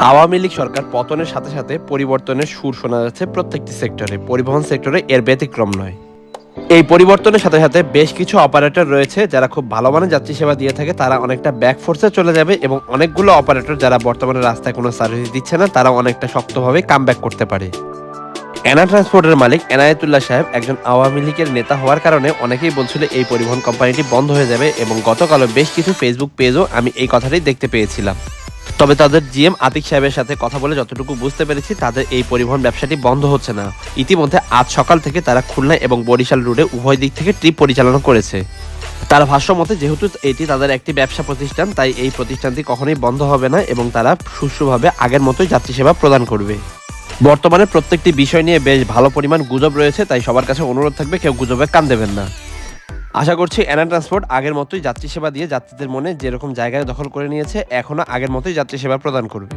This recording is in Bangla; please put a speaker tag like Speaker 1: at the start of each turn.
Speaker 1: আওয়ামী লীগ সরকার পতনের সাথে সাথে পরিবর্তনের সুর শোনা যাচ্ছে প্রত্যেকটি সেক্টরে, পরিবহন সেক্টরে এর ব্যতিক্রম নয়। এই পরিবর্তনের সাথে সাথে বেশ কিছু অপারেটর রয়েছে যারা খুব ভালো মানের যাত্রী সেবা দিয়ে থাকে, তারা অনেকটা ব্যাক ফোর্সে চলে যাবে এবং অনেকগুলো অপারেটর যারা বর্তমানে রাস্তায় কোনো সার্ভিস দিচ্ছে না তারা অনেকটা শক্তভাবে কাম করতে পারে। এনা ট্রান্সপোর্টের মালিক এনায়েতুল্লাহ সাহেব একজন আওয়ামী লীগের নেতা হওয়ার কারণে অনেকেই বলছিল এই পরিবহন কোম্পানিটি বন্ধ হয়ে যাবে এবং গতকালও বেশ কিছু ফেসবুক পেজও আমি এই কথাটাই দেখতে পেয়েছিলাম। তবে তাদের জিএম আতিক সাহেবের সাথে কথা বলে যতটুকু বুঝতে পেরেছি, তাদের এই পরিবহন ব্যবসাটি বন্ধ হচ্ছে না। ইতিমধ্যে আজ সকাল থেকে তারা খুলনা এবং বরিশাল রুটে উভয় দিক থেকে ট্রিপ পরিচালনা করেছে। তার ভাষ্য মতে, যেহেতু এটি তাদের একটি ব্যবসা প্রতিষ্ঠান, তাই এই প্রতিষ্ঠানটি কখনোই বন্ধ হবে না এবং তারা সুষ্ঠুভাবে আগের মতোই যাত্রী সেবা প্রদান করবে। বর্তমানে প্রত্যেকটি বিষয় নিয়ে বেশ ভালো পরিমাণ গুজব রয়েছে, তাই সবার কাছে অনুরোধ থাকবে, কেউ গুজবে কান দেবেন না। আশা করছি অ্যানা ট্রান্সপোর্ট আগের মতোই যাত্রী সেবা দিয়ে যাত্রীদের মনে যেরকম জায়গায় দখল করে নিয়েছে এখনও আগের মতোই যাত্রী সেবা প্রদান করবে।